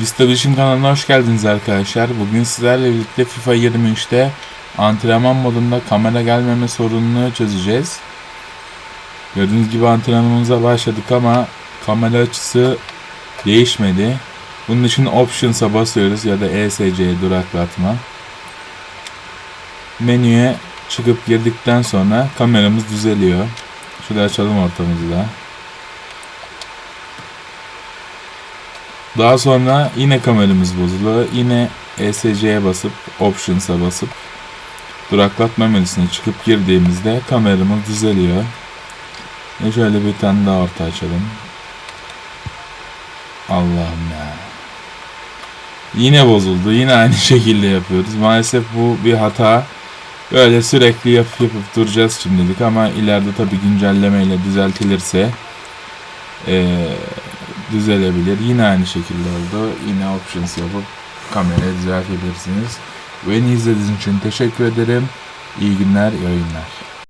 Distribution kanalına hoş geldiniz arkadaşlar. Bugün sizlerle birlikte FIFA 23'te antrenman modunda kamera gelmeme sorununu çözeceğiz. Gördüğünüz gibi antrenmanımıza başladık ama kamera açısı değişmedi. Bunun için Options'a basıyoruz ya da ESC'ye duraklatma. Menüye çıkıp girdikten sonra kameramız düzeliyor. Şöyle açalım ortamızı da. Daha sonra yine kameramız bozuluyor. Yine ESC'ye basıp Options'a basıp duraklatma menüsüne çıkıp girdiğimizde kameramız düzeliyor. Ve şöyle bir tane daha orta açalım. Allah'ım ya. Yine bozuldu. Yine aynı şekilde yapıyoruz. Maalesef bu bir hata. Böyle sürekli yapıp yapıp duracağız şimdilik ama ileride tabi güncellemeyle düzeltilirse eee düzelebilir. Yine aynı şekilde oldu. Yine options yapıp kamerayı düzeltebilirsiniz. Beni izlediğiniz için teşekkür ederim. İyi günler, iyi oyunlar.